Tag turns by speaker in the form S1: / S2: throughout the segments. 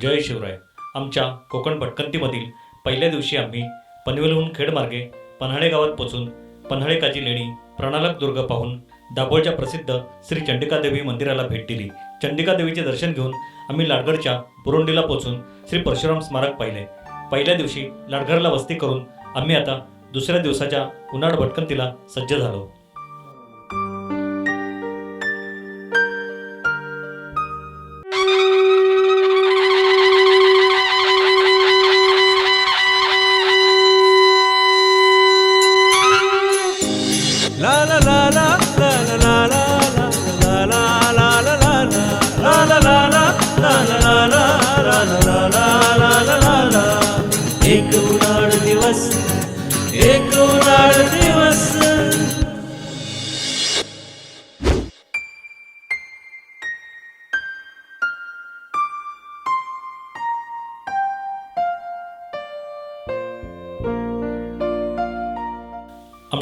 S1: जय शिवराय. आमच्या कोकण भटकंतीमधील पहिल्या दिवशी आम्ही पनवेलहून खेडमार्गे पन्हाळे गावात पोचून पन्हाळेकाची लेणी प्रणालक दुर्ग पाहून दाभोळच्या प्रसिद्ध श्री चंडिकादेवी मंदिराला भेट दिली. चंडिकादेवीचे दर्शन घेऊन आम्ही लाडगडच्या बुरुंडीला पोचून श्री परशुराम स्मारक पाहिले. पहिल्या दिवशी लाडघरला वस्ती करून आम्ही आता दुसऱ्या दिवसाच्या उन्हाळ भटकंतीला सज्ज झालो.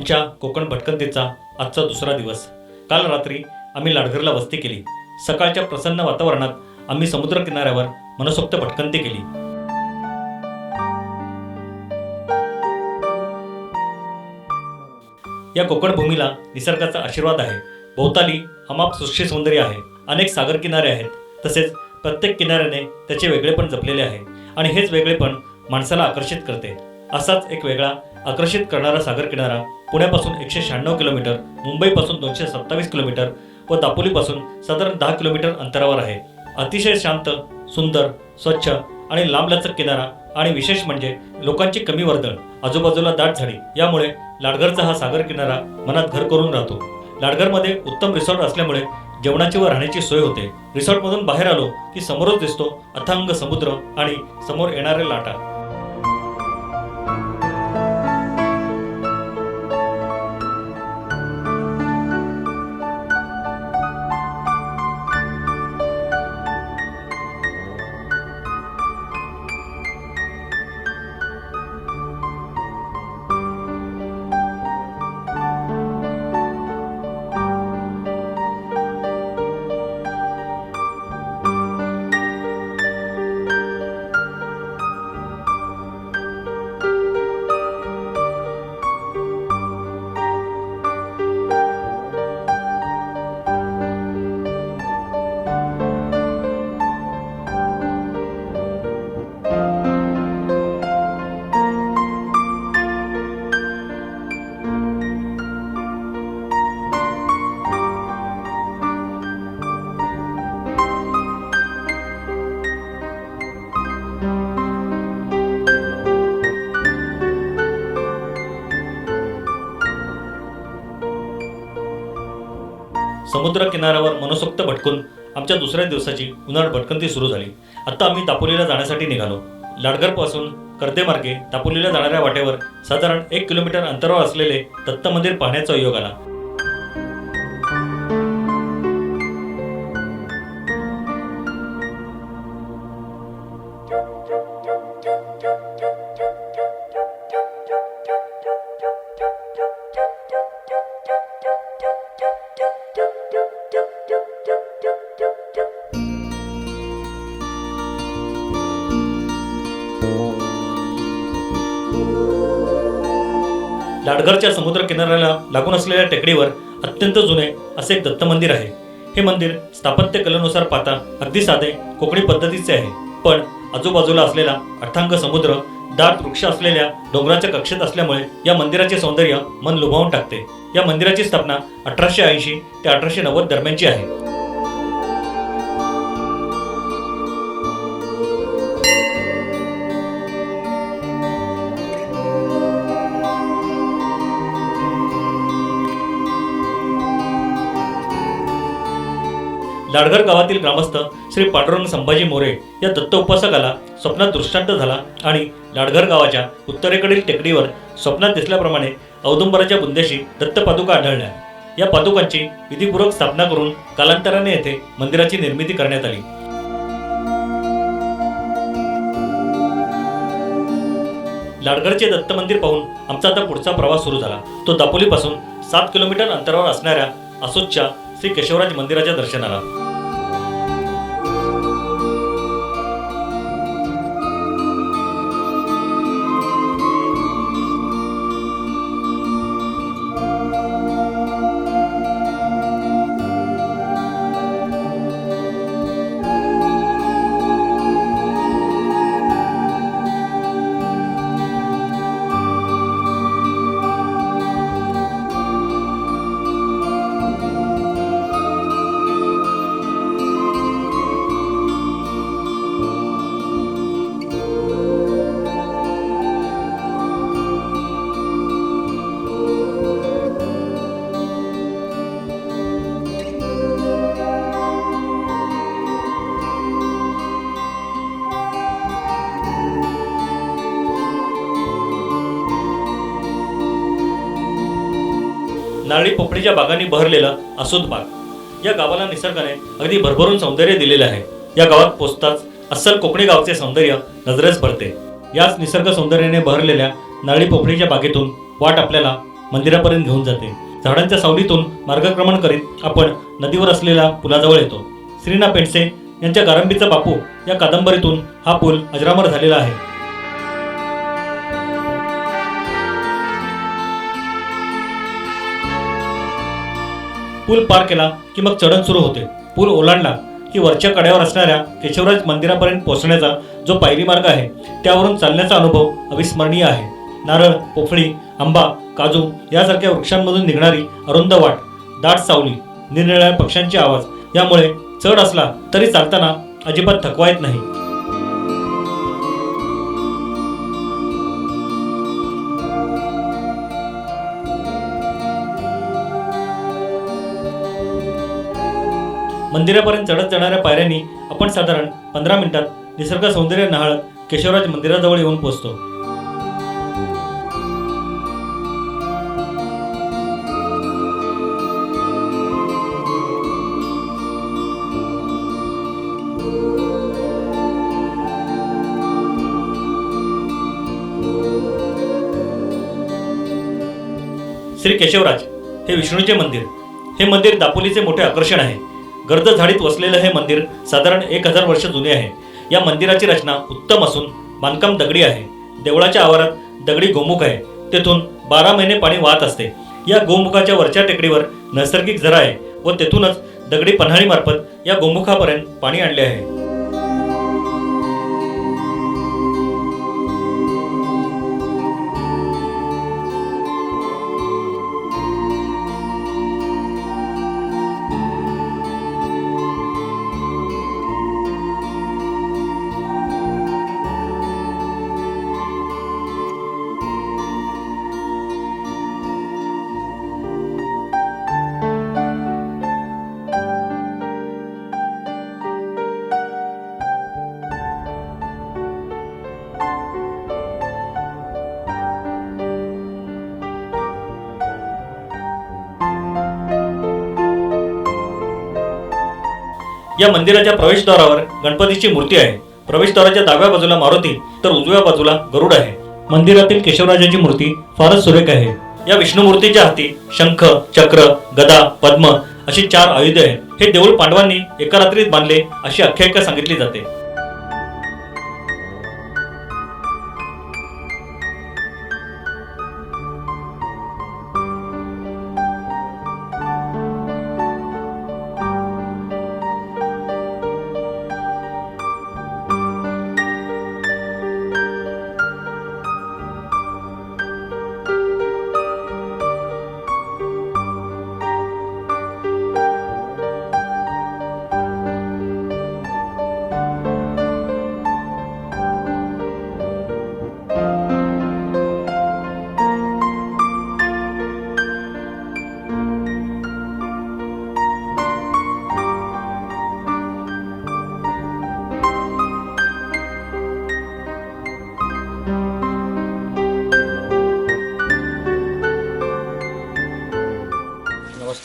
S1: आमच्या कोकण भटकंतीचा आजचा दुसरा दिवस. काल रात्री आम्ही लाडघरला वस्ती केली. सकाळच्या प्रसन्न वातावरणात आम्ही समुद्र किनाऱ्यावर मनसोक्त भटकंती केली. या कोकण भूमीला निसर्गाचा आशीर्वाद आहे. भोवताली अमाप सृष्टी सौंदर्य आहे. अनेक सागर किनारे आहेत. तसेच प्रत्येक किनाऱ्याने त्याचे वेगळेपण जपलेले आहे. आणि हेच वेगळेपण माणसाला आकर्षित करते. असाच एक वेगळा आकर्षित करणारा सागर किनारा पुण्यापासून एकशे शहाण्णव किलोमीटर मुंबईपासून दोनशे सत्तावीस किलोमीटर व दापोलीपासून साधारण दहा किलोमीटर अंतरावर आहे. अतिशय शांत सुंदर स्वच्छ आणि लांबलचक किनारा आणि विशेष म्हणजे लोकांची कमी वर्दळ आजूबाजूला दाट झाडी यामुळे लाडघरचा हा सागर किनारा मनात घर करून राहतो. लाडघरमध्ये उत्तम रिसॉर्ट असल्यामुळे जेवणाची व राहण्याची सोय होते. रिसॉर्टमधून बाहेर आलो की समोरच दिसतो अथांग समुद्र आणि समोर येणारे लाटा. समुद्र किनाऱ्यावर मनसोक्त भटकून आमच्या दुसऱ्या दिवसाची उन्हाळ भटकंती सुरू झाली. आत्ता आम्ही दापोलीला जाण्यासाठी निघालो. लाडघरपासून कर्देमार्गे दापोलीला जाणाऱ्या वाटेवर साधारण एक किलोमीटर अंतरावर असलेले दत्त मंदिर पाहण्याचा योग आला. लाडघरच्या समुद्र किनाऱ्याला लागून असलेल्या टेकडीवर अत्यंत जुने असे एक दत्त मंदिर आहे. हे मंदिर स्थापत्य कलेनुसार पाहता अगदी साधे कोकणी पद्धतीचे आहे. पण आजूबाजूला असलेला अर्थांग समुद्र दाट वृक्ष असलेल्या डोंगराच्या कक्षेत असल्यामुळे या मंदिराचे सौंदर्य मन लुभावून टाकते. या मंदिराची स्थापना अठराशे ऐंशी ते अठराशे नव्वद दरम्यानची आहे. लाडघर गावातील ग्रामस्थ श्री पांडुरंग संभाजी मोरे या दत्त उपासकाला स्वप्नात दृष्टांत झाला आणि लाडघर गावाच्या उत्तरेकडील टेकडीवर स्वप्नात दिसल्याप्रमाणे औदुंबराच्या बुंदेशी दत्त पादुका आढळल्या. या पादुकांची विधिपूर्वक स्थापना करून कालांतराने येथे मंदिराची निर्मिती करण्यात आली. लाडघरचे दत्त मंदिर पाहून आमचा आता पुढचा प्रवास सुरू झाला. तो दापोलीपासून सात किलोमीटर अंतरावर असणाऱ्या आसोदच्या श्री केशवराज मंदिराच्या दर्शनाला. नारळी पोपडीच्या बागांनी बहरलेला असोद बाग. या गावाला निसर्गाने अगदी भरभरून सौंदर्य दिलेले आहे. या गावात पोचताच अस्सल कोकणी गावचे सौंदर्य नजरेस भरते. याच निसर्ग सौंदर्याने बहरलेल्या नारळी पोपडीच्या बागेतून वाट आपल्याला मंदिरापर्यंत घेऊन जाते. झाडांच्या सावलीतून मार्गक्रमण करीत आपण नदीवर असलेल्या पुलाजवळ येतो. श्रीना पेंडसे यांच्या गारंबीचा बापू या कादंबरीतून हा पूल अजरामर झालेला आहे. पूल पार केला की मग चढण सुरू होते. पूल ओलांडला की वरच्या कड्यावर असणाऱ्या केशवराज मंदिरापर्यंत पोहोचण्याचा जो पायरी मार्ग आहे त्यावरून चालण्याचा अनुभव अविस्मरणीय आहे. नारळ पोफळी आंबा काजू यासारख्या वृक्षांमधून निघणारी अरुंद वाट दाट सावली निरनिराळ्या पक्ष्यांचे आवाज यामुळे चढ असला तरी चालताना अजिबात थकवा येत नाही. मंदिरापर्यंत चढत जाणाऱ्या पायऱ्यांनी आपण साधारण पंधरा मिनिटात निसर्ग सौंदर्य न्हाळत केशवराज मंदिराजवळ येऊन पोहोचतो. श्री केशवराज हे विष्णूचे मंदिर. हे मंदिर दापोलीचे मोठे आकर्षण आहे. गर्द झाडीत वसलेलं हे मंदिर साधारण एक हजार वर्ष जुने आहे. या मंदिराची रचना उत्तम असून बांधकाम दगडी आहे. देवळाच्या आवारात दगडी गोमुख आहे. तेथून बारा महिने पाणी वाहत असते. या गोमुखाच्या वरच्या टेकडीवर नैसर्गिक झरा आहे व तेथूनच दगडी पन्हाळीमार्फत या गोमुखापर्यंत पाणी आणले आहे. या मंदिराच्या प्रवेशद्वारावर गणपतीची मूर्ती आहे. प्रवेशद्वाराच्या डाव्या बाजूला मारुती तर उजव्या बाजूला गरुड आहे. मंदिरातील केशवराजाची मूर्ती फारच सुरेख आहे. या विष्णू मूर्तीच्या हाती शंख चक्र गदा पद्म अशी चार आयुधे आहेत. हे देऊळ पांडवांनी एका रात्रीत बांधले अशी आख्यायिका सांगितली जाते.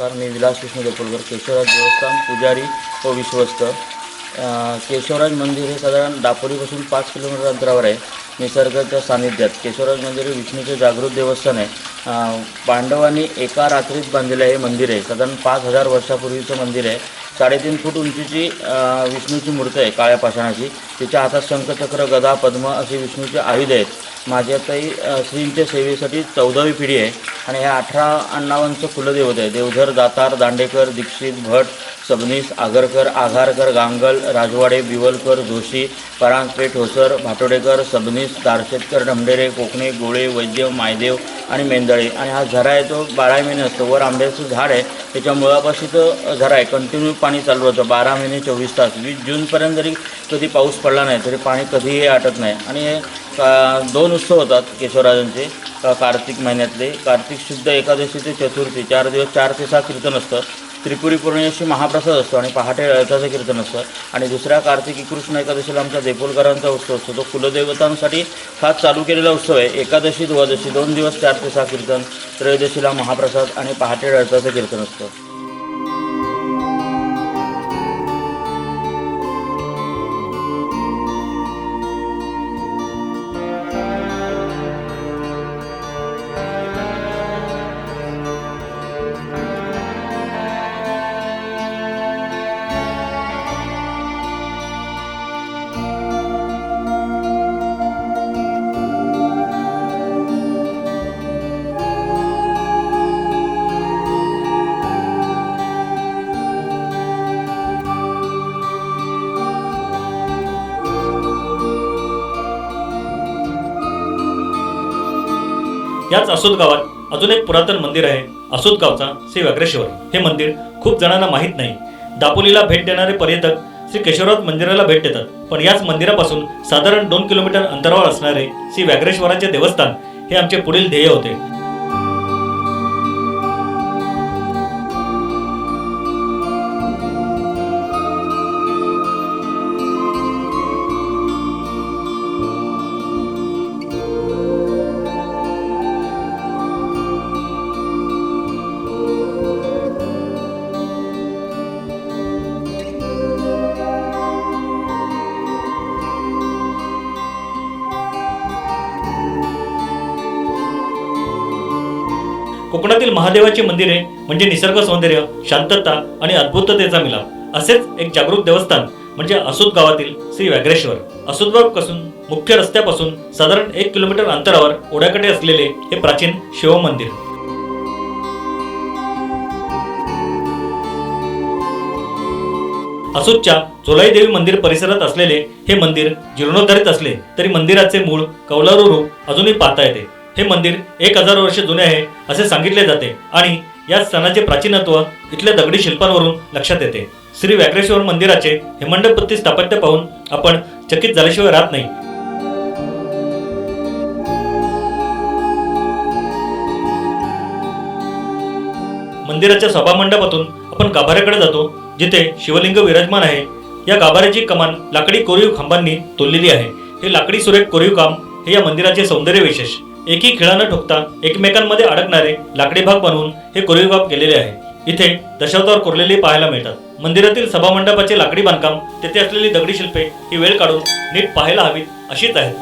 S2: नमस्कार मी विलास कृष्ण देपोलकर केशवराज देवस्थान पुजारी व विश्वस्त. केशवराज मंदिर हे साधारण दापोलीपासून पाच किलोमीटर अंतरावर आहे निसर्गाच्या सानिध्यात. केशवराज मंदिर हे विष्णूचे जागृत देवस्थान आहे. पांडवांनी एका रात्रीत बांधलेलं हे मंदिर आहे. साधारण पाच हजार वर्षापूर्वीचं मंदिर आहे. साडेतीन फूट उंचीची विष्णूची मूर्ती आहे काळ्या पाषाणाची. तिच्या हातात शंखचक्र गदा पद्म असे विष्णूचे आयुध आहेत. माझ्या ताई श्रींच्या सेवेसाठी चौदावी पिढी आहे आणि ह्या अठरा अण्णावांचं कुलदैवत आहे देवधर दातार दांडेकर दीक्षित भट सबनीस आगरकर आघारकर गांगल राजवाडे बिवलकर जोशी परांजपे ठोसर भाटोडेकर सबनीस दारशेतकर ढमडेरे कोकणे गोळे वैद्य मायदेव आणि मेंदळे. आणि हा झरा आहे तो बारा महिने असतो. वर आंब्याचं झाड आहे. त्याच्या मुळापाशी तो झरा आहे. कंटिन्यू पाणी चालू होतं बारा महिने चोवीस तास. वीस जूनपर्यंत जरी कधी पाऊस पडला नाही तरी पाणी कधीही आटत नाही. आणि दोन उत्सव होतात केशवराजांचे का कार्तिक महिन्यातले. कार्तिक शुद्ध एकादशी ते चतुर्थी. चार दिवस चार ते सहा कीर्तन असतं. त्रिपुरी पौर्णिमेशी महाप्रसाद असतो आणि पहाटे रथाचं कीर्तन असतं. आणि दुसऱ्या कार्तिकी कृष्ण एकादशीला आमच्या देपोलकरांचा उत्सव असतो. तो कुलदेवतांसाठी खास चालू केलेला उत्सव आहे. एकादशी द्वादशी दोन दिवस चार ते सहा कीर्तन. त्रयोदशीला महाप्रसाद आणि पहाटे रथाचं कीर्तन असतं.
S1: याच असोद गावात अजून एक पुरातन मंदिर आहे असोद गावचा श्री व्याघ्रेश्वर हे मंदिर खूप जणांना माहीत नाही. दापोलीला भेट देणारे पर्यटक श्री केशवराज मंदिराला भेट देतात. पण याच मंदिरापासून साधारण दोन किलोमीटर अंतरावर असणारे श्री व्याघ्रेश्वराचे देवस्थान हे आमचे पुढील ध्येय होते. कोकणातील महादेवाची मंदिरे म्हणजे निसर्ग सौंदर्य शांतता आणि अद्भुततेचा मिलाप असेच एक जागरूक देवस्थान म्हणजे असोद गावातील श्री व्याघ्रेश्वर. असोदगावपासून मुख्य रस्त्यापासून साधारण एक किलोमीटर अंतरावर ओढ्याकडे असलेले हे प्राचीन शिवमंदिर. असोदच्या जोलाई देवी मंदिर परिसरात असलेले हे मंदिर जीर्णोद्धारित असले तरी मंदिराचे मूळ कौलारू रूप अजूनही पाहता येते. हे मंदिर एक हजार वर्ष जुने आहे असे सांगितले जाते आणि या स्थानाचे प्राचीनत्व इथल्या दगडी शिल्पांवरून लक्षात येते. श्री व्याघ्रेश्वर मंदिराचे हेमंडपत्ती स्थापत्य पाहून आपण चकित झाल्याशिवाय राहत नाही. मंदिराच्या सभामंडपातून आपण गाभाऱ्याकडे जातो जिथे शिवलिंग विराजमान आहे. या गाभाऱ्याची कमान लाकडी कोरीव खांबांनी तोललेली आहे. हे लाकडी सुरेख कोरीव काम हे या मंदिराचे सौंदर्य विशेष एकही खिळा न ठोकता एकमेकांमध्ये अडकणारे लाकडी भाग बनवून हे कोरीव काम केलेले आहे. इथे दशावतार कोरलेले पाहायला मिळतात. मंदिरातील सभामंडपाचे लाकडी बांधकाम तेथे असलेली दगडी शिल्पे ही वेळ काढून नीट पाहायला हवीत अशीच आहेत.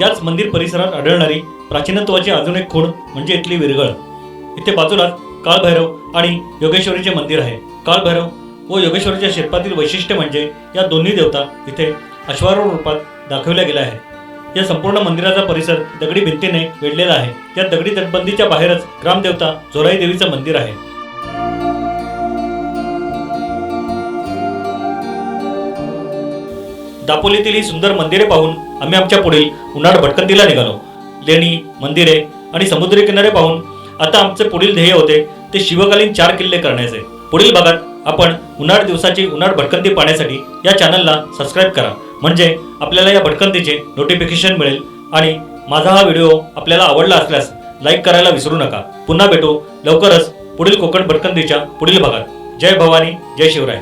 S1: याच मंदिर परिसरात आढळणारी प्राचीनत्वाची अजून एक खूण म्हणजे इथली विरगळ इथे बाजूलाच काळभैरव आणि योगेश्वरीचे मंदिर आहे. काळभैरव व योगेश्वरीच्या शिल्पातील वैशिष्ट्य म्हणजे या दोन्ही देवता इथे अश्वारूढ रूपात दाखवल्या गेल्या आहेत. या संपूर्ण मंदिराचा परिसर दगडी भिंतीने वेढलेला आहे. या दगडी तटबंदीच्या बाहेरच ग्रामदेवता झोराई देवीचं मंदिर आहे. दापोलीतील ही सुंदर मंदिरे पाहून आम्ही आमच्या पुढील उन्हाळ भटकंतीला निघालो. लेणी मंदिरे आणि समुद्री किनारे पाहून आता आमचे पुढील ध्येय होते ते शिवकालीन चार किल्ले करण्याचे. पुढील भागात आपण उन्हाळ दिवसाची उन्हाळ भटकंती पाहण्यासाठी या चॅनलला सबस्क्राईब करा. म्हणजे आपल्याला या भटकंतीचे नोटिफिकेशन मिळेल आणि माझा हा व्हिडिओ आपल्याला आवडला असल्यास लाईक करायला विसरू नका. पुन्हा भेटू लवकरच पुढील कोकण भटकंतीच्या पुढील भागात. जय भवानी जय शिवराय.